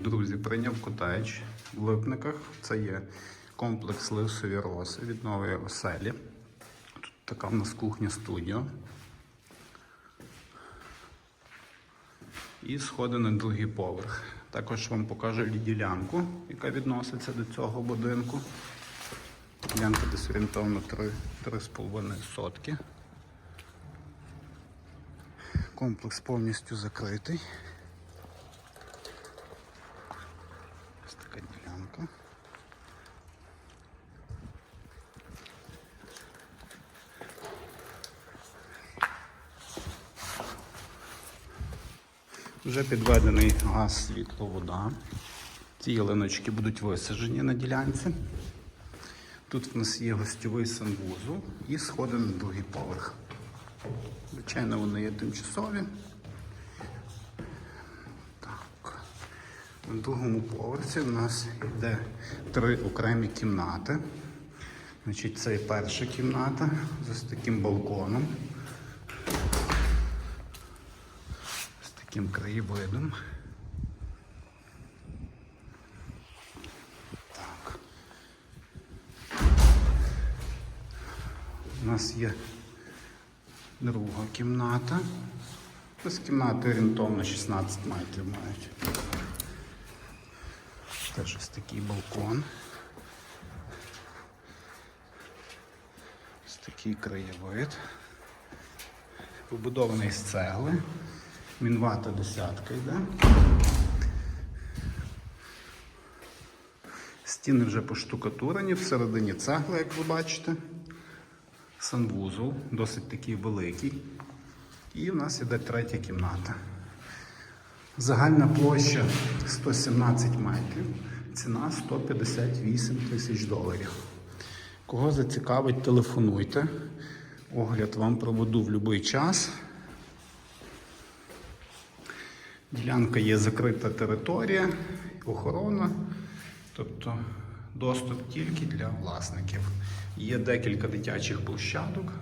друзі, прийняв котедж в Липниках. Це є комплекс Лисові роси від нової оселі. Тут така в нас кухня студіо. І сходи на другий поверх. Також вам покажу ділянку, яка відноситься до цього будинку. Ділянка десь орієнтовно 3,5 сотки. Комплекс повністю закритий. Ось така ділянка. Вже підведений газ, світло, вода. Ці ялиночки будуть висаджені на ділянці. Тут в нас є гостьовий санвузол і сходи на другий поверх. Звичайно, вони є тимчасові. Так. На другому поверсі в нас йде три окремі кімнати. Значить, це перша кімната з таким балконом. З таким краєвидом. Так. У нас є друга кімната. Ось кімнати орієнтовно 16 метрів мають. Теж ось такий балкон. Ось такий краєвид. Побудований з цегли. Мінвата десятка йде. Стіни вже поштукатурені, всередині цегла, як ви бачите. Санвузол, досить такий великий. І в нас іде третя кімната. Загальна площа 117 метрів, ціна 158 тисяч доларів. Кого зацікавить, телефонуйте. Огляд вам проведу в будь-який час. Ділянка є закрита територія, охорона, тобто доступ тільки для власників. Є декілька дитячих площадок.